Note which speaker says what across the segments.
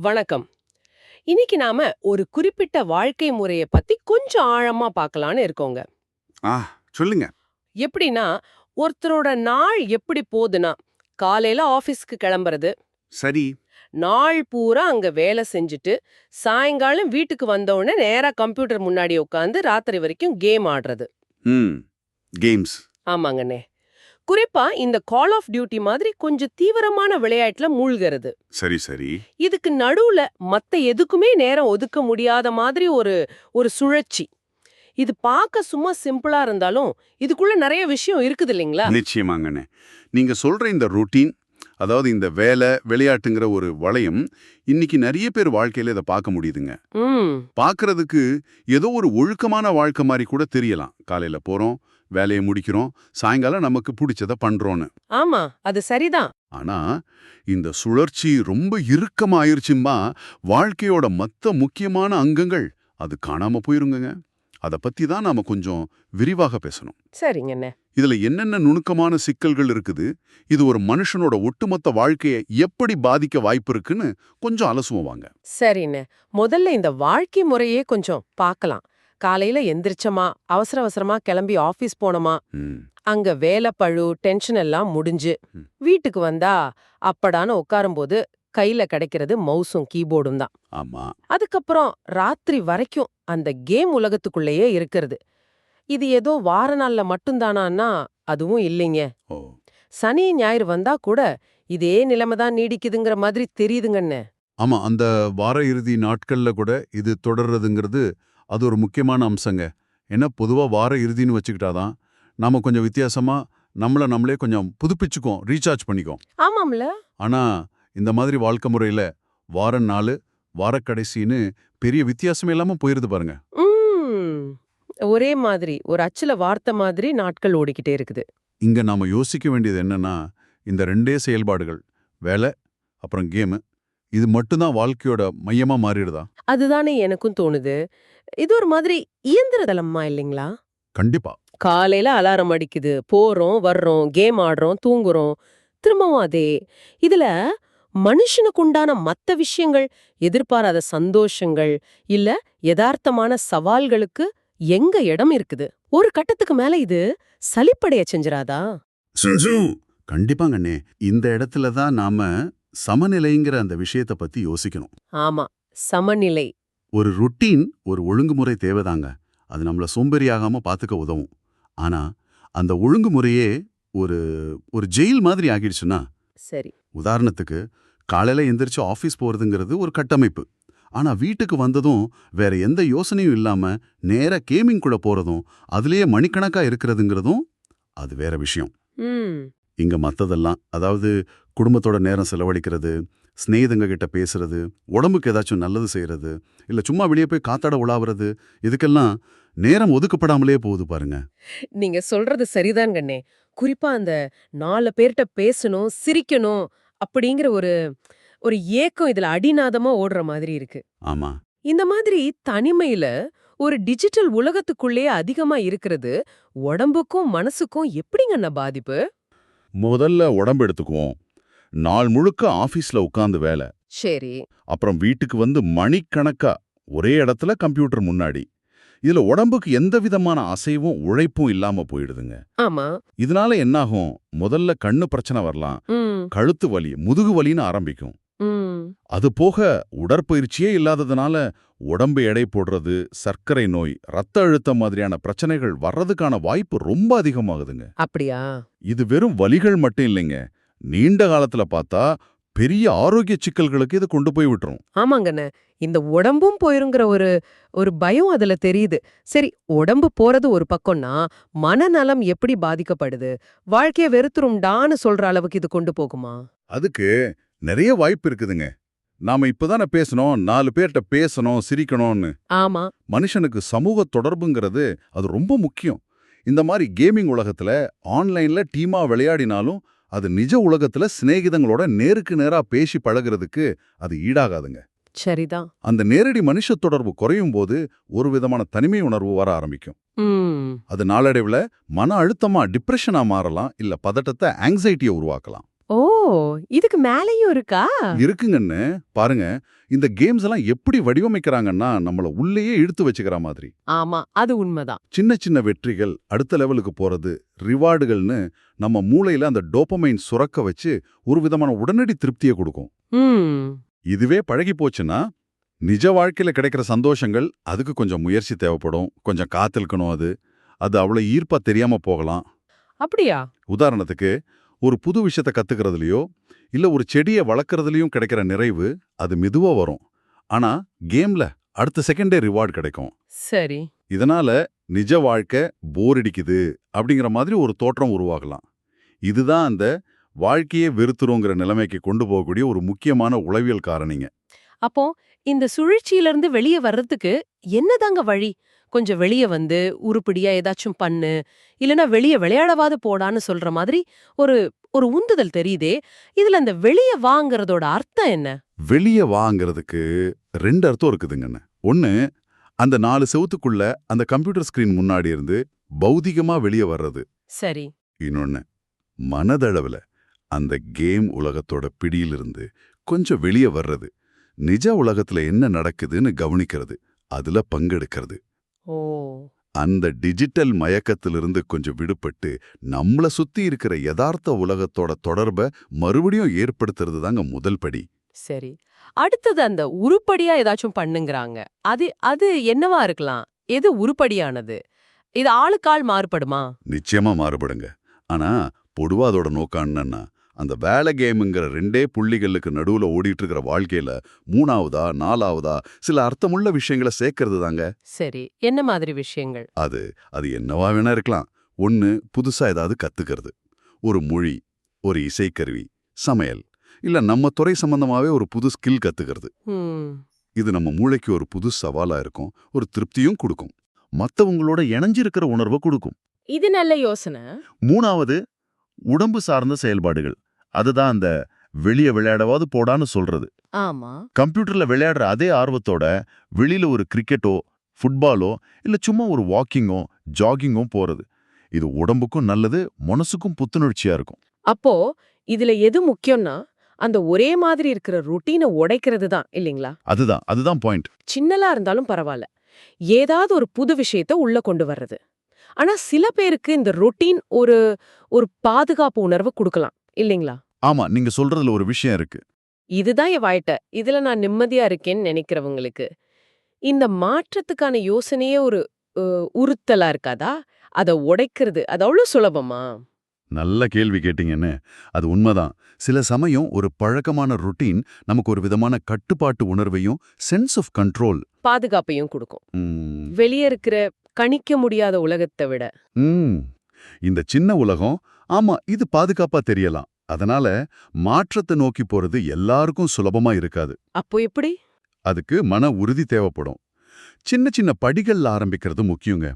Speaker 1: வணக்கம். இன்னைக்கு நாம ஒரு குறிப்பிட்ட வாழ்க்கை முறைய பத்தி கொஞ்சம் ஆழமா பார்க்கலான்னு இருக்கோங்க.
Speaker 2: ஆ சொல்லுங்க.
Speaker 1: எப்படின்னா ஒருத்தரோட நாள் எப்படி போகுதுன்னா காலையில ஆபீஸ்க்கு கிளம்புறது.
Speaker 2: சரி.
Speaker 1: நாள் பூரா அங்க வேலை செஞ்சுட்டு சாயங்காலம் வீட்டுக்கு வந்த உடனே நேரா கம்ப்யூட்டர் முன்னாடி உட்காந்து ராத்திரி வரைக்கும் கேம் ஆடுறது.
Speaker 2: ம் கேம்ஸ்.
Speaker 1: ஆமாங்கண்ணே. குறிப்பா இந்த கால் ஆஃப் டியூட்டி மாதிரி கொஞ்சம் தீவிரமான விளையாட்டுல மூழ்கிறது.
Speaker 2: சரி சரி.
Speaker 1: இதுக்கு நடுவுல மத்த எதுக்குமே நேரம் ஒதுக்க முடியாத மாதிரி ஒரு ஒரு சுழற்சி. இது பார்க்க சும்மா சிம்பிளா இருந்தாலும் இதுக்குள்ள நிறைய விஷயம் இருக்குது இல்லைங்களா?
Speaker 2: நிச்சயமாங்கண்ணே. நீங்க சொல்ற இந்த ரொட்டீன் அதாவது இந்த வேலை விளையாட்டுங்கிற ஒரு வளையம் இன்னைக்கு நிறைய பேர் வாழ்க்கையில இதை பார்க்க முடியுதுங்க.
Speaker 1: ம்.
Speaker 2: பார்க்கறதுக்கு ஏதோ ஒரு ஒழுக்கமான வாழ்க்கை மாதிரி கூட தெரியலாம். காலையில போறோம் வேலையை முடிக்கிறோம். சாயங்காலம் நமக்கு பிடிச்சத பண்றோம்னு
Speaker 1: ஆமா அது சரிதான்.
Speaker 2: ஆனா இந்த சுழற்சி ரொம்ப இறுக்கமாயிருச்சும்பா. வாழ்க்கையோட மத்த முக்கியமான அங்கங்கள் அது காணாம போயிருங்க அத பத்தி தான் நாம கொஞ்சம் விரிவாக பேசணும்.
Speaker 1: சரிங்கண்ணே.
Speaker 2: இதுல என்னென்ன நுணுக்கமான சிக்கல்கள் இருக்குது? இது ஒரு மனுஷனோட ஒட்டுமொத்த வாழ்க்கையை எப்படி பாதிக்க வாய்ப்பு இருக்குன்னு கொஞ்சம் அலசுவோம் வாங்க.
Speaker 1: சரிண்ணே. முதல்ல இந்த வாழ்க்கை முறையே கொஞ்சம் பார்க்கலாம். காலையில எந்திரிச்சமா அவசர அவசரமா கிளம்பி ஆபீஸ் போனோமா அங்க வேலை பழு டென்ஷன் எல்லாம் முடிஞ்சு. வீட்டுக்கு வந்தா அப்படான்னு உட்காரும்போது கையில கிடைக்கிறது மவுஸும் கீபோர்டும் தான்.
Speaker 2: ஆமா.
Speaker 1: அதுக்கப்புறம் ராத்திரி வரைக்கும் அந்த கேம் உலகத்துக்குள்ளேயே இருக்கிறது. இது ஏதோ வார நாள்ல மட்டும்தானான்னா அதுவும் இல்லைங்க. சனி ஞாயிறு வந்தா கூட இதே நிலைமை தான் நீடிக்குதுங்கிற மாதிரி தெரியுதுங்கண்ணே.
Speaker 2: ஆமா அந்த வார இறுதி நாட்கள்ல கூட இது தொடர்றதுங்கிறது அது ஒரு முக்கியமான அம்சங்க. ஏன்னா பொதுவா வார இறுதின்னு வச்சுக்கிட்டாதான் நாம கொஞ்சம் வித்தியாசமா நம்மள நம்மளே கொஞ்சம் புதுப்பிச்சுக்குவோம் ரீசார்ஜ் பண்ணிக்குவோம்.
Speaker 1: ஆமாம்ல.
Speaker 2: ஆனா இந்த மாதிரி வாழ்க்கை முறையில வார நாலு வாரக்கடைசின்னு பெரிய வித்தியாசமே இல்லாம போயிருது பாருங்க.
Speaker 1: ஒரே மாதிரி ஒரு அச்சுல வார்த்தை மாதிரி நாட்கள் ஓடிக்கிட்டே இருக்குது.
Speaker 2: இங்க நாம யோசிக்க வேண்டியது என்னன்னா இந்த ரெண்டே செயல்பாடுகள் வேலை அப்புறம் கேமு. இது மட்டும்தான் வாழ்க்கையோட மையமா மாறிடுதா?
Speaker 1: அதுதானே எனக்கும் தோணுது. இது ஒரு மாதிரி இயந்திர தளமா இல்லைங்களா?
Speaker 2: கண்டிப்பா.
Speaker 1: காலையில அலாரம் அடிக்குது. போறோம் வர்றோம் கேம் ஆடுறோம் தூங்குறோம். திரும்பவும் அதே. இதுல மனுஷனுக்கு உண்டான மத்த விஷயங்கள் எதிர்பாராத சந்தோஷங்கள் இல்ல யதார்த்தமான சவால்களுக்கு எங்க இடம் இருக்குது? ஒரு கட்டத்துக்கு மேல இது சலிப்படைய செஞ்சிராதா?
Speaker 2: கண்டிப்பாங்கண்ணே இந்த இடத்துல தான் நாம சமநிலைங்கிற அந்த விஷயத்தை பத்தி யோசிக்கணும்.
Speaker 1: ஆமா சமநிலை.
Speaker 2: ஒரு ருட்டீன் ஒரு ஒழுங்குமுறை தேவைதாங்க. அது நம்மள சோம்பேறியாகாம பாத்துக்க உதவும். ஆனா அந்த ஒழுங்குமுறையே ஒரு ஒரு ஜெயில் மாதிரி ஆகிடுச்சுன்னா
Speaker 1: சரி.
Speaker 2: உதாரணத்துக்கு காலையில எந்திரிச்சு ஆஃபீஸ் போறதுங்கிறது ஒரு கட்டமைப்பு. ஆனா வீட்டுக்கு வந்ததும் வேற எந்த யோசனையும் இல்லாம நேரா கேமிங் கூட போறதும் அதுலயே மணிக்கணக்கா இருக்கிறதுங்கிறதும் அது வேற விஷயம். இங்க மத்ததெல்லாம் அதாவது குடும்பத்தோட நேரம் செலவழிக்கிறது சிநேகிதங்க கிட்ட பேசுறது உடம்புக்கு ஏதாச்சும் நல்லது செய்யறது இல்ல சும்மா வெளியே போய் காத்தாட உலாவுறது இதுக்கெல்லாம் நேரம் ஒதுக்கப்படாமலே போகுது பாருங்க.
Speaker 1: நீங்க சொல்றது சரிதான் கண்ணே குறிப்பா அந்த நாலு பேர்கிட்ட பேசணும் சிரிக்கணும் அப்படிங்கிற ஒரு ஒரு ஏக்கம் இதுல அடிநாதமா ஓடுற மாதிரி இருக்கு.
Speaker 2: ஆமா.
Speaker 1: இந்த மாதிரி தனிமையில ஒரு டிஜிட்டல் உலகத்துக்குள்ளே அதிகமா இருக்கிறது உடம்புக்கும் மனசுக்கும் எப்படிங்கண்ணா பாதிப்பு?
Speaker 2: முதல்ல உடம்பு எடுத்துக்குவோம். நாள் முழுக்க ஆபீஸ்ல உட்கார்ந்து வேலை.
Speaker 1: சரி.
Speaker 2: அப்புறம் வீட்டுக்கு வந்து மணிக்கணக்கா ஒரே இடத்துல கம்ப்யூட்டர் முன்னாடி. இதுல உடம்புக்கு எந்த விதமான அசைவும் உழைப்பும் இல்லாம போயிடுதுங்க.
Speaker 1: ஆமா.
Speaker 2: இதனால என்னாகும்? முதல்ல கண்ணு பிரச்சனை வரலாம். கழுத்து வலி முதுகு வலின்னு ஆரம்பிக்கும். அது போக உடற்பயிற்சியே இல்லாததுனால உடம்பு எடை போடுறது சர்க்கரை நோய் ரத்த அழுத்தம் மாதிரியான பிரச்சனைகள் வர்றதுக்கான வாய்ப்பு ரொம்ப அதிகமாகுதுங்க.
Speaker 1: அப்படியா?
Speaker 2: இது வெறும் வலிகள் மட்டும் இல்லைங்க. நீண்ட காலத்துல பார்த்தா பெரிய ஆரோக்கிய சிக்கல்களுக்கு இது கொண்டு போய் விட்டுரும்.
Speaker 1: ஆமாங்கண்ணே. இந்த உடம்பும் போயிருங்கிற ஒரு ஒரு பயம் அதுல தெரியுது. சரி உடம்பு போறது ஒரு பக்கம்னா மனநலம் எப்படி பாதிக்கப்படுது? வாழ்க்கைய வெறுத்துரும்டான்னு சொல்ற அளவுக்கு இது கொண்டு போகுமா?
Speaker 2: அதுக்கு நிறைய வாய்ப்பு இருக்குதுங்க. நாம இப்பதானே பேசணும் நாலு பேர்கிட்ட பேசணும் சிரிக்கணும்னு.
Speaker 1: ஆமா.
Speaker 2: மனுஷனுக்கு சமூக தொடர்புங்கிறது அது ரொம்ப முக்கியம். இந்த மாதிரி கேமிங் உலகத்துல ஆன்லைன்ல டீமா விளையாடினாலும் அது நிஜ உலகத்துல சிநேகிதங்களோட நேருக்கு நேரா பேசி பழகுறதுக்கு அது ஈடாகாதுங்க.
Speaker 1: சரிதான்.
Speaker 2: அந்த நேரடி மனுஷ தொடர்பு குறையும் போது ஒரு விதமான தனிமை உணர்வு வர ஆரம்பிக்கும். அது நாளடைவுல மன அழுத்தமா டிப்ரெஷனா மாறலாம் இல்ல பதட்டத்தை ஆங்ஸைட்டியை உருவாக்கலாம்.
Speaker 1: இதுக்கு மேலேயும் இருக்கா?
Speaker 2: இருக்குங்கன்னு பாருங்க இந்த கேம்ஸ் எல்லாம் எப்படி வடிவமைக்கிறாங்கன்னா நம்மள உள்ளேயே இழுத்து வச்சுக்கிற மாதிரி.
Speaker 1: ஆமா அது உண்மைதான்.
Speaker 2: சின்ன சின்ன வெற்றிகள் அடுத்த லெவலுக்கு போறது ரிவார்டுகள்னு நம்ம மூளையில அந்த டோப்பமைன் சுரக்க வச்சு ஒரு விதமான உடனடி திருப்தியை கொடுக்கும். இதுவே பழகி போச்சுன்னா நிஜ வாழ்க்கையில கிடைக்கிற சந்தோஷங்கள் அதுக்கு கொஞ்சம் முயற்சி தேவைப்படும். கொஞ்சம் காத்திருக்கணும் அது. அது அவ்வளவு ஈர்ப்பா தெரியாம போகலாம்.
Speaker 1: அப்படியா?
Speaker 2: உதாரணத்துக்கு ஒரு புது விஷயத்தை கத்துக்கிறதுலயோ இல்ல ஒரு செடியை வளர்க்கறதுலயும் கிடைக்கிற நிறைவு அது மெதுவா வரும். ஆனா கேம்ல அடுத்த செகண்டே ரிவார்டு கிடைக்கும்.
Speaker 1: சரி.
Speaker 2: இதனால நிஜ வாழ்க்கை போர் அடிக்குது அப்படிங்கிற மாதிரி ஒரு தோற்றம் உருவாகலாம். இதுதான் அந்த வாழ்க்கையே வெறுத்துருங்கிற நிலைமைக்கு கொண்டு போகக்கூடிய ஒரு முக்கியமான உளவியல் காரணிங்க.
Speaker 1: அப்போ இந்த சுழற்சியில இருந்து வெளியே வர்றதுக்கு என்னதாங்க வழி? கொஞ்சம் வெளியே வந்து உருப்படியா ஏதாச்சும் பண்ணு. இல்லனா வெளியே விளையாடவாது போடான்னு சொல்ற மாதிரி ஒரு ஒரு உந்துதல் தெரியுதே. இதுல அந்த வெளியே வாங்கறதோட அர்த்தம் என்ன?
Speaker 2: வெளியே வாங்கிறதுக்கு ரெண்டு அர்த்தம் இருக்குதுங்கண்ணே. ஒன்னு அந்த நாலு செவுத்துக்குள்ள அந்த கம்ப்யூட்டர் ஸ்கிரீன் முன்னாடி இருந்து பௌதிகமா வெளியே வர்றது.
Speaker 1: சரி.
Speaker 2: இன்னொன்னு மனதளவுல அந்த கேம் உலகத்தோட பிடியிலிருந்து கொஞ்சம் வெளியே வர்றது. நிஜ உலகத்துல என்ன நடக்குதுன்னு கவனிக்கிறது. அதுல பங்கெடுக்கிறது. அந்த டிஜிட்டல் மயக்கத்திலிருந்து கொஞ்சம் விடுபட்டு நம்மள சுத்தி இருக்கிற யதார்த்த உலகத்தோட தொடர்பை மறுபடியும் ஏற்படுத்துறது தாங்க முதல் படி.
Speaker 1: சரி. அடுத்தது அந்த உருப்படியா ஏதாச்சும் பண்ணுங்கறாங்க. அது அது என்னவா இருக்கலாம்? எது உருப்படியானது? இது ஆளுக்காள் மாறுபடுமா?
Speaker 2: நிச்சயமா மாறுபடுங்க. ஆனா பொதுவா அதோட நோக்கம் என்னன்னா அந்த வேலை கேமுங்கிற ரெண்டே புள்ளிகளுக்கு நடுவுல ஓடிட்டு இருக்கிற வாழ்க்கையில மூணாவதா நாலாவதா சில அர்த்தமுள்ள விஷயங்களை சேர்க்கறது தாங்க
Speaker 1: சரி என்ன மாதிரி விஷயங்கள்?
Speaker 2: அது அது என்னவா வேணா இருக்கலாம். ஒன்னு புதுசா ஏதாவது கத்துக்கிறது. ஒரு மொழி ஒரு இசைக்கருவி சமையல். இல்ல நம்ம துறை சம்பந்தமாவே ஒரு புது ஸ்கில் கத்துக்கிறது. இது நம்ம மூளைக்கு ஒரு புது சவாலா இருக்கும் ஒரு திருப்தியும் கொடுக்கும். மத்தவங்களோட இணைஞ்சிருக்கிற உணர்வை கொடுக்கும்.
Speaker 1: இது நல்ல யோசனை.
Speaker 3: மூணாவது உடம்பு சார்ந்த செயல்பாடுகள். அதுதான் அந்த வெளிய விளையாடவாது போடான்னு சொல்றது.
Speaker 1: ஆமா.
Speaker 3: கம்ப்யூட்டர்ல விளையாடுற அதே ஆர்வத்தோட வெளியில ஒரு கிரிக்கெட்டோ ஃபுட்பாலோ இல்ல சும்மா ஒரு வாக்கிங்கோ ஜாகிங்கோ போறது. இது உடம்புக்கும் நல்லது மனசுக்கும் புத்துணர்ச்சியா இருக்கும்.
Speaker 4: அப்போ இதுல எது முக்கியம்னா அந்த ஒரே மாதிரி இருக்கிற ருட்டீனை உடைக்கிறது தான் இல்லைங்களா?
Speaker 3: அதுதான் அதுதான் பாயிண்ட்
Speaker 4: சின்னலா இருந்தாலும் பரவாயில்ல. ஏதாவது ஒரு புது விஷயத்த உள்ள கொண்டு வர்றது. ஆனா சில பேருக்கு இந்த ரொட்டீன் ஒரு ஒரு பாதுகாப்பு உணர்வு கொடுக்கலாம் இல்லைங்களா?
Speaker 3: ஆமா நீங்க சொல்றதுல ஒரு விஷயம் இருக்கு.
Speaker 4: இதுதான் என் வாய்ட்ட. இதுல நான் நிம்மதியா இருக்கேன்னு நினைக்கிறவங்களுக்கு. இந்த மாற்றத்துக்கான யோசனையே ஒரு உறுத்தலா இருக்காதா? அதை உடைக்கிறது அது அவ்வளவு சுலபமா?
Speaker 2: நல்ல கேள்வி கேட்டீங்கன்னு. அது உண்மைதான். சில சமயம் ஒரு பழக்கமான ருட்டீன் நமக்கு ஒரு விதமான கட்டுப்பாட்டு உணர்வையும் சென்ஸ் ஆஃப் கண்ட்ரோல்
Speaker 4: பாதுகாப்பையும் கொடுக்கும். வெளியே இருக்கிற கணிக்க முடியாத உலகத்தை விட.
Speaker 2: இந்த சின்ன உலகம் ஆமா இது பாதுகாப்பா தெரியலாம். அதனால மாற்றத்தை நோக்கி போறது எல்லாருக்கும் சுலபமா இருக்காது.
Speaker 4: அப்போ எப்படி?
Speaker 2: அதுக்கு மன உறுதி தேவைப்படும். சின்ன சின்ன படிகள்ல ஆரம்பிக்கிறது முக்கியங்க.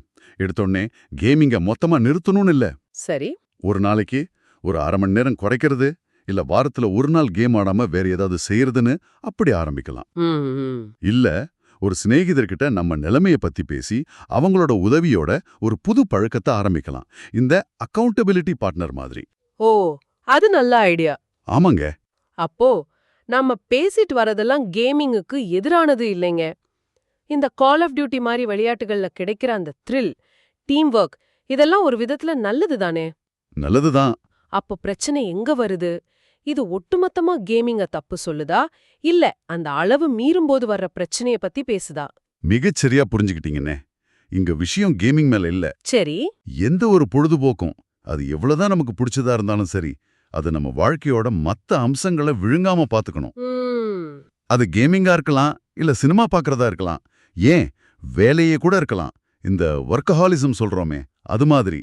Speaker 2: எடுத்தோடனே கேமிங்க மொத்தமா நிறுத்தணும்னு இல்ல.
Speaker 4: சரி.
Speaker 2: ஒரு நாளைக்கு ஒரு அரை மணி நேரம் குறைக்கிறது இல்ல வாரத்துல ஒரு நாள் கேம் ஆடாம வேற ஏதாவது செய்யறதுன்னு அப்படி ஆரம்பிக்கலாம். இல்ல ஒரு சிநேகிதர்கிட்ட நம்ம நிலைமைய பத்தி பேசி அவங்களோட உதவியோட ஒரு புது பழக்கத்தை ஆரம்பிக்கலாம். இந்த அக்கவுண்டபிலிட்டி பார்ட்னர் மாதிரி.
Speaker 4: ஓ அது நல்ல ஐடியா
Speaker 2: ஆமாங்க.
Speaker 4: அப்போ நாம பேசிட்டு வரதெல்லாம் கேமிங்குக்கு எதிரானது இல்லைங்க. இந்த கால் ஆஃப் டியூட்டி மாதிரி விளையாட்டுகள்ல கிடைக்கிற அந்த த்ரில் டீம் ஒர்க் இதெல்லாம் ஒரு விதத்துல நல்லது தானே?
Speaker 2: நல்லதுதான்.
Speaker 4: அப்போ பிரச்சனை எங்க வருது? இது ஒட்டுமொத்தமா கேமிங்க தப்பு சொல்லுதா? இல்ல அந்த அளவு மீறும்போது வர்ற பிரச்சனைய பத்தி பேசுதா?
Speaker 2: மிகச் சரியா புரிஞ்சுக்கிட்டீங்கன்னே இங்க விஷயம் கேமிங் மேல இல்ல.
Speaker 4: சரி.
Speaker 2: எந்த ஒரு பொழுதுபோக்கும் அது எவ்வளவுதான் நமக்கு பிடிச்சதா இருந்தாலும் சரி அது நம்ம வாழ்க்கையோட மத்த அம்சங்களை விழுங்காம பாத்துக்கணும்.
Speaker 4: ம்,
Speaker 2: அது கேமிங்கா இருக்கலாம் இல்ல சினிமா பார்க்கறதா இருக்கலாம். ஏன்? வேலையே கூட இருக்கலாம். இந்த ஒர்க்கஹாலிசம் சொல்றோமே அது மாதிரி.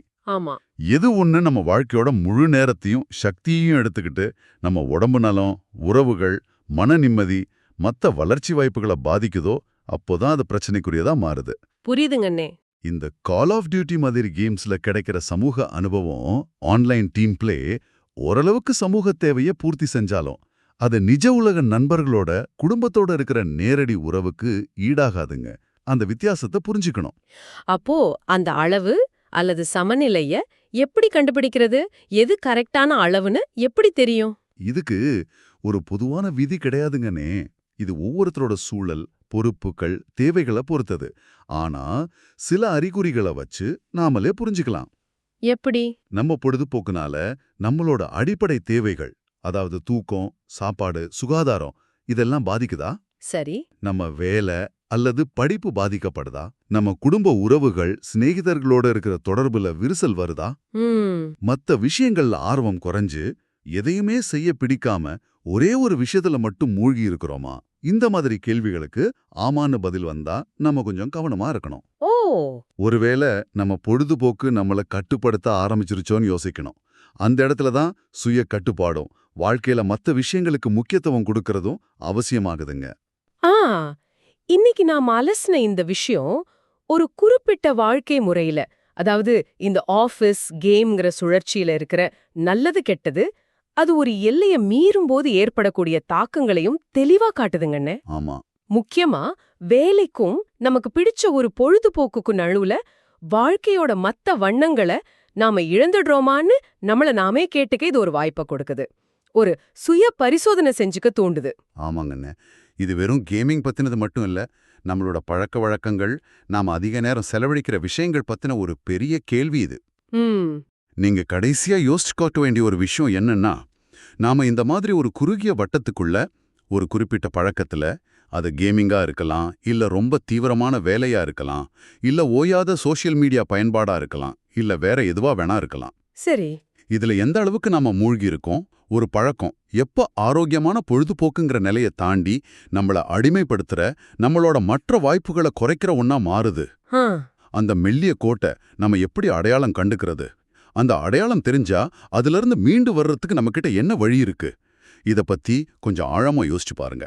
Speaker 2: எது ஒண்ணு நம்ம வாழ்க்கையோட முழு நேரத்தையும் சக்தியையும் எடுத்துக்கிட்டு நம்ம உடம்பு நலம் உறவுகள் மன நிம்மதி மத்த வளர்ச்சி வாய்ப்புகளை பாதிக்குதோ அப்போதான் அது பிரச்சனைக்குரியதா மாறுது.
Speaker 4: புரியுதுங்கண்ணே
Speaker 2: இந்த கால் ஆஃப் டியூட்டி மாதிரி கேம்ஸ்ல கிடைக்கிற சமூக அனுபவம் ஆன்லைன் டீம் பிளே ஓரளவுக்கு சமூக தேவையை பூர்த்தி செஞ்சாலும் அது நிஜ உலக நண்பர்களோட குடும்பத்தோட இருக்கிற நேரடி உறவுக்கு ஈடாகாதுங்க. அந்த வித்தியாசத்தை புரிஞ்சுக்கணும்.
Speaker 4: அப்போ அந்த அளவு அல்லது சமநிலைய எப்படி கண்டுபிடிக்கிறது? எது கரெக்டான அளவுன்னு எப்படி தெரியும்?
Speaker 2: இதுக்கு ஒரு பொதுவான விதி கிடையாதுங்கனே இது ஒவ்வொருத்தரோட சூழல் பொறுப்புகள் தேவைகளை பொறுத்தது. ஆனா சில அறிகுறிகளை வச்சு நாமளே புரிஞ்சுக்கலாம்.
Speaker 1: எப்படி?
Speaker 2: நம்ம பொழுதுபோக்குனால நம்மளோட அடிப்படை தேவைகள் அதாவது தூக்கம் சாப்பாடு சுகாதாரம் இதெல்லாம் பாதிக்குதா?
Speaker 1: சரி.
Speaker 2: நம்ம வேலை அல்லது படிப்பு பாதிக்கப்படுதா? நம்ம குடும்ப உறவுகள் சிநேகிதர்களோட இருக்கிற தொடர்புல விரிசல் வருதா? மத்த விஷயங்கள்ல ஆர்வம் குறைஞ்சு எதையுமே செய்ய பிடிக்காம ஒரே ஒரு விஷயத்துல மட்டும் மூழ்கி இருக்கிறோமா? இந்த மாதிரி கேள்விகளுக்கு ஆமான்னு பதில் வந்தா நம்ம கொஞ்சம் கவனமா இருக்கணும். ஒருவேளை நம்ம பொழுதுபோக்கு நம்மள கட்டுப்படுத்த ஆரம்பிச்சிருச்சோன்னு யோசிக்கணும். அந்த இடத்துல தான் சுய கட்டுப்பாடும் வாழ்க்கையில மத்த விஷயங்களுக்கு முக்கியத்துவம் கொடுக்கறதும் அவசியமாகுதுங்க.
Speaker 1: ஆ இன்னைக்கு நாம் அலசின இந்த விஷயம் ஒரு குறிப்பிட்ட வாழ்க்கை முறையில அதாவது இந்த ஆபீஸ் கேம்ங்கிற சுழற்சியில இருக்கிற நல்லது கெட்டது அது ஒரு எல்லைய மீறும் போது ஏற்படக்கூடிய தாக்கங்களையும் தெளிவா காட்டுதுங்கண்ணே
Speaker 2: ஆமா.
Speaker 1: முக்கியமா வேலைக்கும் நமக்கு பிடிச்ச ஒரு பொழுதுபோக்குக்கும் நடுவுல வாழ்க்கையோட மத்த வண்ணங்களை நாம இழந்துடுறோமான்னு நம்மள நாமே கேட்டுக்க இது ஒரு வாய்ப்பை கொடுக்குது. ஒரு சுய பரிசோதனை செஞ்சுக்க தூண்டுது.
Speaker 2: ஆமாங்கண்ணே. இது வெறும் கேமிங் பத்தினது மட்டும் இல்ல நம்மளோட பழக்க வழக்கங்கள் நாம அதிக நேரம் செலவழிக்கிற விஷயங்கள் பத்தின ஒரு பெரிய கேள்வி இது. நீங்க கடைசியா யோசிச்சுக்க வேண்டிய ஒரு விஷயம் என்னன்னா நாம இந்த மாதிரி ஒரு குறுகிய வட்டத்துக்குள்ள ஒரு குறிப்பிட்ட பழக்கத்துல அது கேமிங்கா இருக்கலாம் இல்ல ரொம்ப தீவிரமான வேலையா இருக்கலாம் இல்ல ஓயாத சோஷியல் மீடியா பயன்பாடா இருக்கலாம் இல்ல வேற எதுவா வேணா இருக்கலாம்.
Speaker 1: சரி.
Speaker 2: இதுல எந்த அளவுக்கு நாம மூழ்கி இருக்கோம் ஒரு பழக்கம் எப்ப ஆரோக்கியமான பொழுதுபோக்குங்கிற நிலையை தாண்டி நம்மள அடிமைப்படுத்துற நம்மளோட மற்ற வாய்ப்புகளை குறைக்கிற ஒண்ணா மாறுது. அந்த மெல்லிய கோட்டை நம்ம எப்படி அடையாளம் கண்டுக்கிறது? அந்த அடையாளம் தெரிஞ்சா அதிலிருந்து மீண்டு வர்றதுக்கு நம்மக்கிட்ட என்ன வழி இருக்கு? இத பத்தி கொஞ்சம் ஆழமா யோசிச்சு பாருங்க.